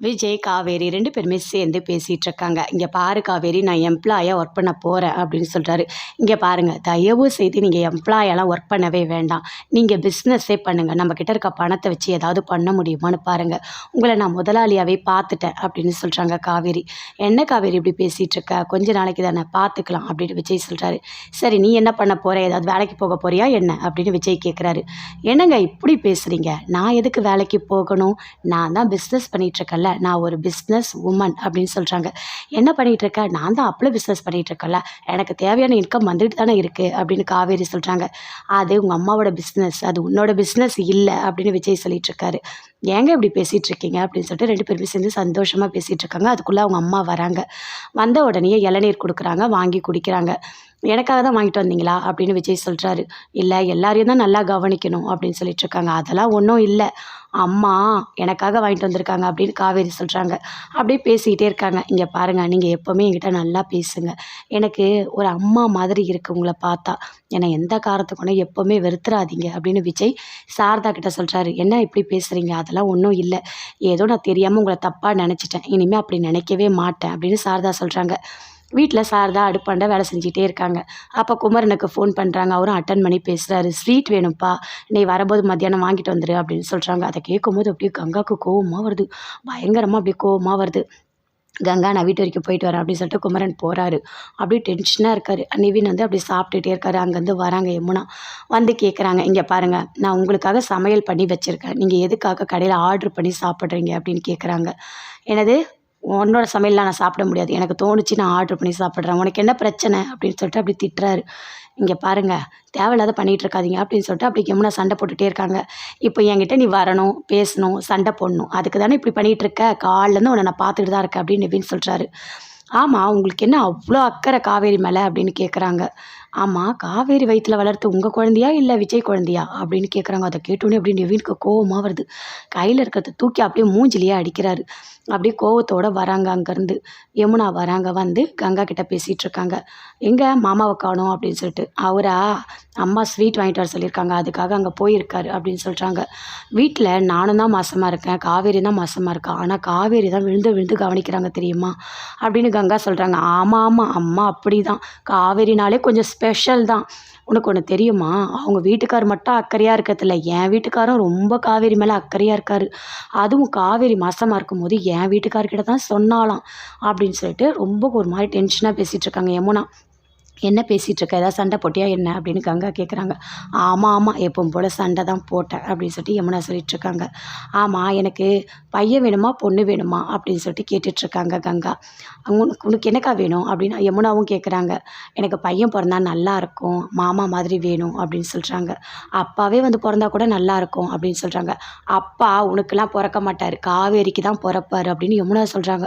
விஜய் காவேரி ரெண்டு பேருமே சேர்ந்து பேசிகிட்டு இருக்காங்க இங்கே பாரு காவேரி நான் எம்ப்ளாயாக ஒர்க் பண்ண போகிறேன் அப்படின்னு சொல்கிறாரு இங்கே பாருங்கள் தயவு செய்து நீங்கள் எம்ப்ளாயெல்லாம் ஒர்க் பண்ணவே வேண்டாம். நீங்கள் பிஸ்னஸே பண்ணுங்கள் நம்மக்கிட்ட இருக்க பணத்தை வச்சு ஏதாவது பண்ண முடியுமான்னு பாருங்கள் உங்களை நான் முதலாளியாகவே பார்த்துட்டேன் அப்படின்னு சொல்கிறாங்க காவேரி. என்ன காவேரி இப்படி பேசிகிட்டு இருக்க கொஞ்ச நாளைக்கு தானே பார்த்துக்கலாம் அப்படின்னு விஜய் சொல்கிறாரு சரி நீ என்ன பண்ண போகிற ஏதாவது வேலைக்கு போக போறியா என்ன? அப்படின்னு விஜய் கேட்குறாரு என்னங்க இப்படி பேசுகிறீங்க நான் எதுக்கு வேலைக்கு போகணும்? நான் தான் பிஸ்னஸ் பண்ணிகிட்ருக்கேன்ல நான் ஒரு பிஸ்னஸ் உமன் அப்படின்னு சொல்கிறாங்க என்ன பண்ணிகிட்டு இருக்க? நான் தான் அப்பளம் பிஸ்னஸ் பண்ணிகிட்டு இருக்கேன்ல. எனக்கு தேவையான இன்கம் வந்துட்டு தானே இருக்குது அப்படின்னு காவேரி சொல்கிறாங்க அது உங்கள் அம்மாவோட பிஸ்னஸ் அது உன்னோட பிஸ்னஸ் இல்லை அப்படின்னு விஜய் சொல்லிட்டு இருக்காரு. ஏங்க இப்படி பேசிகிட்டு இருக்கீங்க? அப்படின்னு சொல்லிட்டு ரெண்டு பேருமே சேர்ந்து சந்தோஷமாக பேசிகிட்டு இருக்காங்க. அதுக்குள்ளே அவங்க அம்மா வராங்க. வந்த உடனே இளநீர் கொடுக்குறாங்க வாங்கி குடிக்கிறாங்க. எனக்காக தான் வாங்கிட்டு வந்தீங்களா? அப்படின்னு விஜய் சொல்கிறாரு இல்லை எல்லாரையும் தான் நல்லா கவனிக்கணும் அப்படின்னு சொல்லிட்டு இருக்காங்க. அதெல்லாம் ஒன்றும் இல்லை. அம்மா எனக்காக வாங்கிட்டு வந்திருக்காங்க அப்படின்னு காவேரி சொல்கிறாங்க அப்படியே பேசிக்கிட்டே இருக்காங்க. இங்கே பாருங்கள் நீங்கள் எப்போவுமே என்கிட்ட நல்லா பேசுங்க. எனக்கு ஒரு அம்மா மாதிரி இருக்குது உங்களை பார்த்தா. என்னை எந்த காரத்துக்குன்னா எப்போவுமே வெறுத்துறாதீங்க அப்படின்னு விஜய் சாரதா கிட்ட சொல்கிறாரு என்ன இப்படி பேசுகிறீங்க அதெல்லாம் ஒன்றும் இல்லை. ஏதோ நான் தெரியாமல் உங்களை தப்பாக நினச்சிட்டேன். இனிமேல் அப்படி நினைக்கவே மாட்டேன் அப்படின்னு சாரதா சொல்கிறாங்க வீட்டில் சாரதா அடுப்பாண்ட வேலை செஞ்சுட்டே இருக்காங்க. அப்போ குமரனுக்கு ஃபோன் பண்ணுறாங்க அவரும் அட்டன் பண்ணி பேசுகிறாரு ஸ்வீட் வேணும்ப்பா. நீ வரும்போது மத்தியானம் வாங்கிட்டு வந்துரு அப்படின்னு சொல்கிறாங்க அதை கேட்கும்போது அப்படியே கங்காவுக்கு கோவமாக வருது. பயங்கரமாக அப்படியே கோவமாக வருது. கங்கா நான் வீட்டு வரைக்கும் போயிட்டு வரேன் அப்படின்னு சொல்லிட்டு குமரன் போகிறாரு அப்படியே டென்ஷனாக இருக்கார். நிவின் வந்து அப்படியே சாப்பிட்டுட்டே இருக்காரு. அங்கேருந்து வராங்க யமுனா. வந்து கேட்குறாங்க இங்கே பாருங்கள் நான் உங்களுக்காக சமையல் பண்ணி வச்சுருக்கேன். நீங்கள் எதுக்காக கடையில் ஆர்டர் பண்ணி சாப்பிட்றீங்க? அப்படின்னு கேட்குறாங்க எனது உன்னோட சமையல்லாம் நான் சாப்பிட முடியாது. எனக்கு தோணுச்சு நான் ஆர்டர் பண்ணி சாப்பிட்றேன். உனக்கு என்ன பிரச்சனை? அப்படின்னு சொல்லிட்டு அப்படி திட்டுறாரு. இங்கே பாருங்கள் தேவையில்லாத பண்ணிகிட்டு இருக்காதீங்க அப்படின்னு சொல்லிட்டு அப்படி கம்முனா சண்டை போட்டுகிட்டே இருக்காங்க. இப்போ என்கிட்ட நீ வரணும் பேசணும் சண்டை போடணும். அதுக்கு தானே இப்படி பண்ணிகிட்டு இருக்க? காலிலேருந்து உன்னை நான் பார்த்துட்டு தான் இருக்கேன் அப்படின்னு நிவின் சொல்கிறாரு ஆமாம் உங்களுக்கு என்ன அவ்வளோ அக்கறை காவேரி மேலே அப்படின்னு கேட்குறாங்க ஆமாம் காவேரி வயிற்றில் வளர்த்து உங்கள் குழந்தையா இல்லை விஜய் குழந்தையா? அப்படின்னு கேட்குறாங்க அதை கேட்டோன்னே அப்படியே நிவினுக்கு கோவமாக வருது. கையில் இருக்கிறத தூக்கி அப்படியே மூஞ்சிலேயே அடிக்கிறாரு. அப்படியே கோவத்தோடு வராங்க அங்கேருந்து. யமுனா வராங்க வந்து கங்கா கிட்ட பேசிகிட்டு இருக்காங்க. எங்கே? மாமாவை காணும் அப்படின்னு சொல்லிட்டு. அவரா? அம்மா ஸ்வீட் வாங்கிட்டு வர சொல்லியிருக்காங்க அதுக்காக அங்கே போயிருக்காரு அப்படின்னு சொல்கிறாங்க வீட்டில் நானும் தான் மாசமாக இருக்கேன் காவேரி தான் மாசமாக இருக்கா? ஆனால் காவேரி தான் விழுந்து விழுந்து கவனிக்கிறாங்க தெரியுமா? அப்படின்னு கங்கா சொல்கிறாங்க ஆமாம் ஆமாம் அம்மா அப்படி தான் காவேரினாலே கொஞ்சம் ஸ்பெஷல் தான். உனக்கு ஒன்று தெரியுமா? அவங்க வீட்டுக்கார் மட்டும் அக்கறையாக இருக்கிறதில்ல. என் வீட்டுக்காரும் ரொம்ப காவேரி மேலே அக்கறையாக இருக்கார். அதுவும் காவேரி மாசமாக இருக்கும்போது என் வீட்டுக்கார்கிட்ட தான் சொன்னாலாம் அப்படின்னு சொல்லிட்டு ரொம்ப ஒரு மாதிரி டென்ஷனாக பேசிகிட்டு இருக்காங்க யமுனா. என்ன பேசிகிட்டு இருக்க ஏதாவது சண்டை போட்டியா என்ன? அப்படின்னு கங்கா கேட்குறாங்க ஆமாம் ஆமாம் எப்பவும் போல் சண்டை தான் போட்டேன் அப்படின்னு சொல்லிட்டு யமுனா சொல்லிகிட்ருக்காங்க. ஆமாம் எனக்கு பையன் வேணுமா பொண்ணு வேணுமா? அப்படின்னு சொல்லிட்டு கேட்டுட்ருக்காங்க கங்கா. உனக்கு உனக்கு என்னக்கா வேணும்? அப்படின்னு யமுனாவும் கேட்குறாங்க எனக்கு பையன் பிறந்தா நல்லாயிருக்கும் மாமா மாதிரி வேணும் அப்படின்னு சொல்கிறாங்க அப்பாவே வந்து பிறந்தா கூட நல்லாயிருக்கும் அப்படின்னு சொல்கிறாங்க அப்பா உனக்கெல்லாம் பிறக்க மாட்டார் காவேரிக்கு தான் பிறப்பார் அப்படின்னு யமுனா சொல்கிறாங்க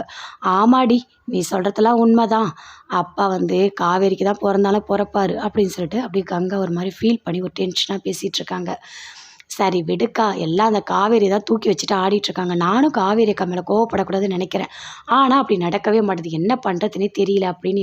ஆமாடி நீ சொல்கிறதெல்லாம் உண்மை தான் அப்பா வந்து காவேரிக்கு தான் பிறந்தாலும் பிறப்பாரு அப்படின்னு சொல்லிட்டு அப்படியே கங்கா ஒரு மாதிரி ஃபீல் பண்ணி ஒரு டென்ஷனாக பேசிகிட்டு இருக்காங்க. சரி விடுக்கா. எல்லாம் அந்த காவேரி தான் தூக்கி வச்சுட்டு ஆடிட்டுருக்காங்க நானும் காவேரி அக்கா மேலே கோவப்படக்கூடாதுன்னு நினைக்கிறேன். ஆனால் அப்படி நடக்கவே மாட்டேது என்ன பண்ணுறதுனே தெரியல அப்படின்னு